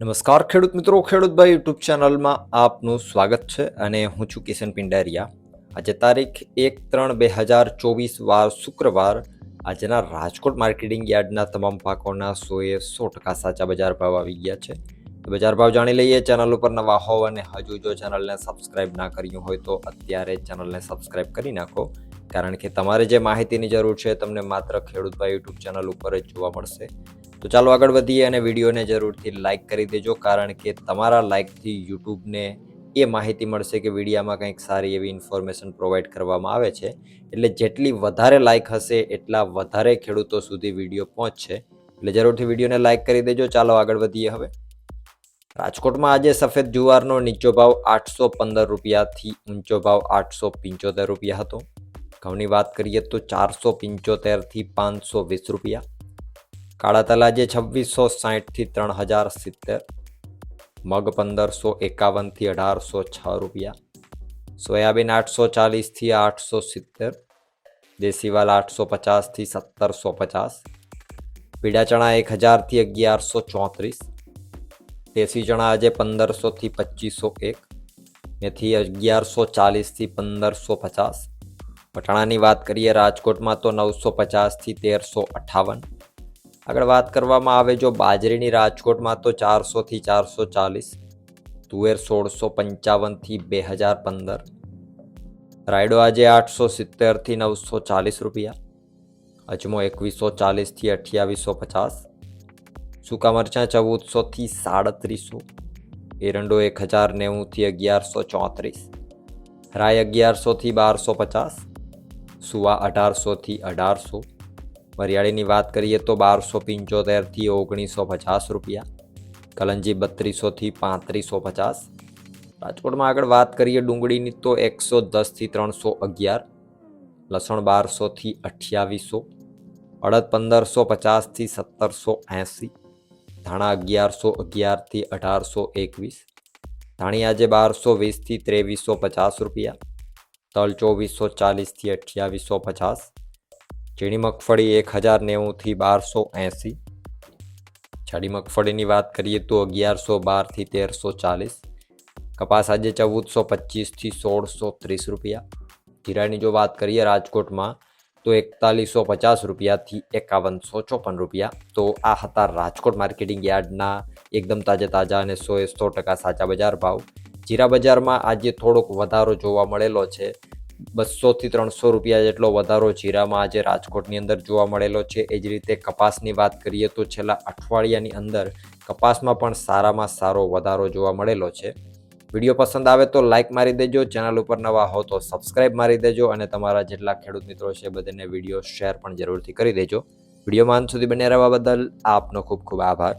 નમસ્કાર ખેડૂત મિત્રો ખેડૂતભાઈ યુટ્યુબ ચેનલમાં આપનું સ્વાગત છે અને હું છું કિશન પિંડારિયા. આજે તારીખ એક ત્રણ બે હજાર ચોવીસ વાર શુક્રવાર આજના રાજકોટ માર્કેટિંગ યાર્ડના તમામ પાકોના સોએ સો ટકા સાચા બજાર ભાવ આવી ગયા છે. બજાર ભાવ જાણી લઈએ, ચેનલ ઉપર નવા હોવ અને હજુ જો ચેનલને સબસ્ક્રાઇબ ના કર્યું હોય તો અત્યારે ચેનલને સબસ્ક્રાઇબ કરી નાખો, કારણ કે તમારે જે માહિતીની જરૂર છે તમને માત્ર ખેડૂતભાઈ યુટ્યુબ ચેનલ ઉપર જ જોવા મળશે. તો ચાલો આગળ વધીએ અને વિડીયોને જરૂરથી લાઇક કરી દેજો, કારણ કે તમારા લાઇકથી યુટ્યુબને એ માહિતી મળશે કે વિડીયામાં કંઈક સારી એવી ઇન્ફોર્મેશન પ્રોવાઈડ કરવામાં આવે છે. એટલે જેટલી વધારે લાઇક હશે, એટલા વધારે ખેડૂતો સુધી વીડિયો પહોંચશે. એટલે જરૂરથી વિડીયોને લાઇક કરી દેજો. ચાલો આગળ વધીએ હવે. રાજકોટમાં આજે સફેદ જુવારનો નીચો ભાવ આઠસો પંદર રૂપિયાથી ઊંચો ભાવ આઠસો પંચોતેર રૂપિયા હતો. ઘઉંની વાત કરીએ તો ચારસો પંચોતેરથી પાંચસો વીસ રૂપિયા. કાળા તલા જે છવ્વીસો સાહીઠથી ત્રણ હજાર સિત્તેર, મગ પંદરસો એકાવનથી અઢારસો છ રૂપિયા, સોયાબીન આઠસો ચાલીસથી આઠસો સિત્તેર, દેશીવાલ આઠસો પચાસથી સત્તરસો પચાસ પીડા ચણા એક હજારથી અગિયારસો ચોત્રીસ, દેશી ચણા આજે પંદરસોથી પચીસો એક, મેથી અગિયારસો ચાલીસથી પંદરસો પચાસ વટાણાની વાત કરીએ રાજકોટમાં તો નવસો પચાસથી તેરસો અઠાવન આગળ વાત કરવામાં આવે જો બાજરીની રાજકોટમાં તો ચારસોથી ચારસો ચાલીસ તુવેર સોળસો પંચાવનથી બે હજાર પંદર, રાયડો આજે આઠસો સિત્તેરથી નવસો ચાલીસ રૂપિયા, અજમો એકવીસો ચાલીસથી અઠ્યાવીસો પચાસ સૂકા મરચાં ચૌદસોથી સાડત્રીસો, એરંડો એક હજાર નેવુંથી અગિયારસો ચોત્રીસ રાય અગિયારસોથી બારસો પચાસ સુવા અઢારસોથી અઢારસો વરિયાળીની વાત કરીએ તો બારસો પંચોતેરથી ઓગણીસો પચાસ રૂપિયા, કલંજી બત્રીસોથી પાંત્રીસો પચાસ. રાજકોટમાં આગળ વાત કરીએ ડુંગળીની તો એકસો દસથી ત્રણસો અગિયાર, લસણ બારસોથી અઠ્યાવીસો, અડદ પંદરસો પચાસથી સત્તરસો એંસી, ધાણા અગિયારસો અગિયારથી અઢારસો એકવીસ, ધાણી આજે બારસો વીસથી ત્રેવીસો પચાસ રૂપિયા, તલ ચોવીસો ચાલીસથી અઠ્યાવીસો પચાસ ઝીણી મગફળી એક હજાર નેવુંથી બારસો એંસી. જાડી મગફળીની વાત કરીએ તો અગિયારસો બારથી તેરસો ચાલીસ. કપાસ આજે ચૌદસો પચીસથી સોળસો ત્રીસ રૂપિયા. જીરાની જો વાત કરીએ રાજકોટમાં, તો એકતાલીસો પચાસ રૂપિયાથી એકાવનસો ચોપન રૂપિયા. તો આ હતા રાજકોટ માર્કેટિંગ યાર્ડના એકદમ તાજે તાજા અને સો એ સો ટકા સાચા બજાર ભાવ. જીરા બજારમાં આજે થોડોક વધારો જોવા મળેલો છે. બસોથી ત્રણસો રૂપિયા જેટલો વધારો જીરામાં આજે રાજકોટની અંદર જોવા મળેલો છે. એ જ રીતે કપાસની વાત કરીએ તો છેલ્લા અઠવાડિયાની અંદર કપાસમાં પણ સારામાં સારો વધારો જોવા મળેલો છે. વીડિયો પસંદ આવે તો લાઇક મારી દેજો, ચેનલ ઉપર નવા હો તો સબસ્ક્રાઇબ મારી દેજો અને તમારા જેટલા ખેડૂત મિત્રો છે બધાને વીડિયો શેર પણ જરૂરથી કરી દેજો. વિડીયોમાં અંત સુધી બન્યા રહેવા બદલ આપનો ખૂબ ખૂબ આભાર.